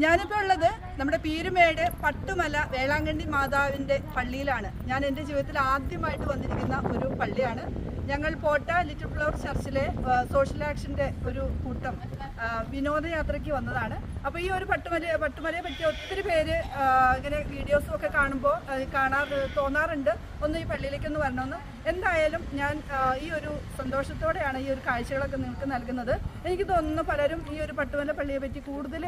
ഞാനിപ്പോൾ ഉള്ളത് നമ്മുടെ പീരുമേട് പട്ടുമല വേളാങ്കണ്ണി മാതാവിന്റെ പള്ളിയിലാണ്. ഞാൻ എന്റെ ജീവിതത്തിൽ ആദ്യമായിട്ട് വന്നിരിക്കുന്ന ഒരു പള്ളിയാണ്. ഞങ്ങൾ പോട്ട ലിറ്റിൽ ഫ്ലവർ ചർച്ചിലെ സോഷ്യൽ ആക്ഷന്റെ ഒരു കൂട്ടം വിനോദയാത്രയ്ക്ക് വന്നതാണ്. അപ്പോൾ ഈ ഒരു പട്ടുമല പട്ടുമലയെ പറ്റി ഒത്തിരി പേര് ഇങ്ങനെ വീഡിയോസും ഒക്കെ കാണുമ്പോൾ കാണാർ തോന്നാറുണ്ട്. ഒന്ന് ഈ പള്ളിയിലേക്ക് ഒന്ന് വരണമെന്ന് എന്തായാലും ഞാൻ ഈ ഒരു സന്തോഷത്തോടെയാണ് ഈ ഒരു കാഴ്ചകളൊക്കെ നിങ്ങൾക്ക് നൽകുന്നത്. എനിക്ക് തോന്നുന്നു പലരും ഈ ഒരു പട്ടുമല പള്ളിയെ പറ്റി കൂടുതൽ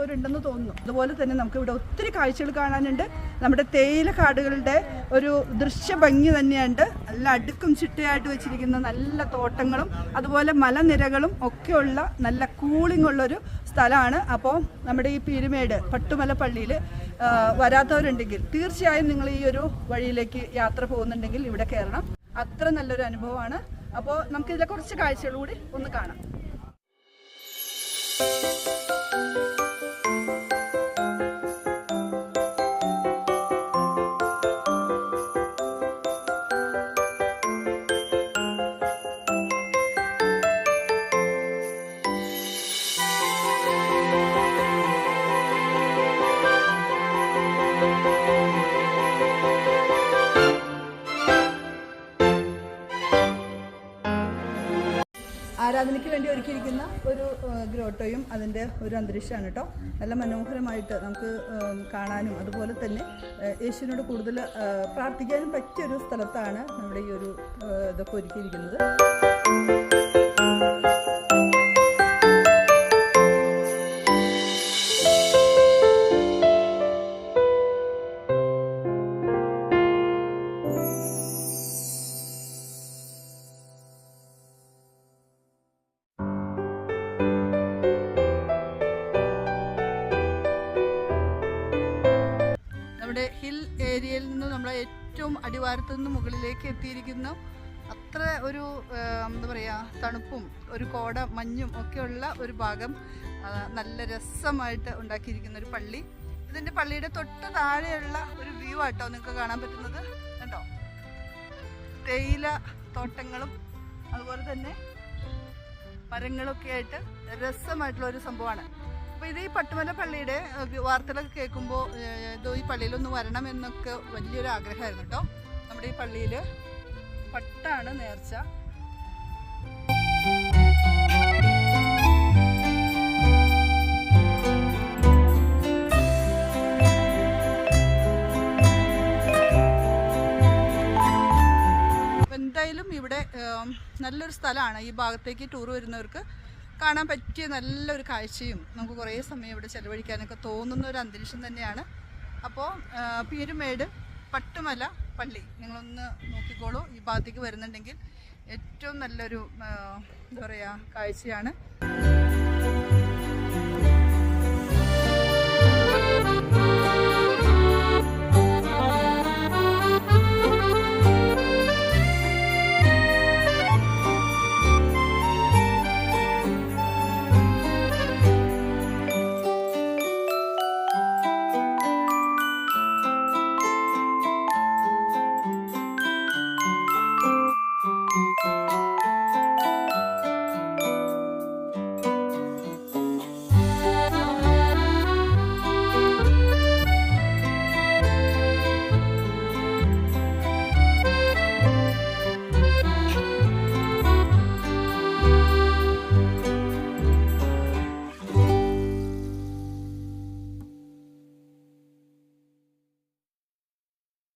അറിഞ്ഞിട്ടില്ലാത്തവരുണ്ടെന്ന് തോന്നുന്നു. അതുപോലെ തന്നെ നമുക്ക് ഇവിടെ ഒത്തിരി കാഴ്ചകൾ കാണാനുണ്ട്. നമ്മുടെ തേയില കാടുകളുടെ ഒരു ദൃശ്യഭംഗി തന്നെയുണ്ട്. നല്ല അടുക്കും ചിട്ടയായിട്ട് വെച്ചിരിക്കുന്ന നല്ല തോട്ടങ്ങളും അതുപോലെ മലനിരകളും ഒക്കെയുള്ള നല്ല കൂളിംഗ് ഉള്ളൊരു സ്ഥലമാണ്. അപ്പോൾ നമ്മുടെ ഈ പീരുമേട് പട്ടുമല പള്ളിയിൽ വരാത്തവരുണ്ടെങ്കിൽ തീർച്ചയായും നിങ്ങൾ ഈ ഒരു വഴിയിലേക്ക് യാത്ര പോകുന്നുണ്ടെങ്കിൽ ഇവിടെ കയറണം. അത്ര നല്ലൊരു അനുഭവമാണ്. അപ്പോൾ നമുക്കിതിലെ കുറച്ച് കാഴ്ചകൾ കൂടി ഒന്ന് കാണാം. ആരാധനയ്ക്ക് വേണ്ടി ഒരുക്കിയിരിക്കുന്ന ഒരു ഗ്രോട്ടോയും അതിന്റെ ഒരു അന്തരീക്ഷമാണ് കേട്ടോ. നല്ല മനോഹരമായിട്ട് നമുക്ക് കാണാനും അതുപോലെ തന്നെ യേശുവിനോട് കൂടുതൽ പ്രാർത്ഥിക്കാനും പറ്റിയൊരു സ്ഥലത്താണ് നമ്മുടെ ഈ ഒരു ഇതൊക്കെ ഒരുക്കിയിരിക്കുന്നത്. നമ്മുടെ ഹിൽ ഏരിയയിൽ നിന്ന് നമ്മളെ ഏറ്റവും അടിവാരത്തു നിന്ന് മുകളിലേക്ക് എത്തിയിരിക്കുന്ന അത്ര ഒരു എന്താ പറയുക തണുപ്പും ഒരു കോട മഞ്ഞും ഒക്കെയുള്ള ഒരു ഭാഗം നല്ല രസമായിട്ട് ഉണ്ടാക്കിയിരിക്കുന്ന ഒരു പള്ളി. ഇതിന്റെ പള്ളിയുടെ തൊട്ട് താഴെയുള്ള ഒരു വ്യൂ ആട്ടോ നിങ്ങൾക്ക് കാണാൻ പറ്റുന്നത്. കണ്ടോ? തേയില തോട്ടങ്ങളും അതുപോലെ തന്നെ മരങ്ങളൊക്കെ ആയിട്ട് രസമായിട്ടുള്ള ഒരു സംഭവമാണ്. അപ്പോൾ ഇത് ഈ പട്ടുമല പള്ളിയുടെ വാർത്തകളൊക്കെ കേൾക്കുമ്പോൾ ഇതോ പള്ളിയിലൊന്ന് വരണം എന്നൊക്കെ വലിയൊരു ആഗ്രഹമായിരുന്നു കേട്ടോ. നമ്മുടെ ഈ പള്ളിയിൽ പട്ടാണ് നേർച്ച. എന്തായാലും ഇവിടെ നല്ലൊരു സ്ഥലമാണ്. ഈ ഭാഗത്തേക്ക് ടൂർ വരുന്നവർക്ക് കാണാൻ പറ്റിയ നല്ലൊരു കാഴ്ചയും നമുക്ക് കുറേ സമയം ഇവിടെ ചെലവഴിക്കാനൊക്കെ തോന്നുന്ന ഒരു അന്തരീക്ഷം തന്നെയാണ്. അപ്പോൾ പീരുമേട് പട്ടുമല പള്ളി. നിങ്ങളൊന്ന് നോക്കിക്കോളൂ. ഈ ഭാഗത്തേക്ക് വരുന്നുണ്ടെങ്കിൽ ഏറ്റവും നല്ലൊരു എന്താ പറയുക കാഴ്ചയാണ്.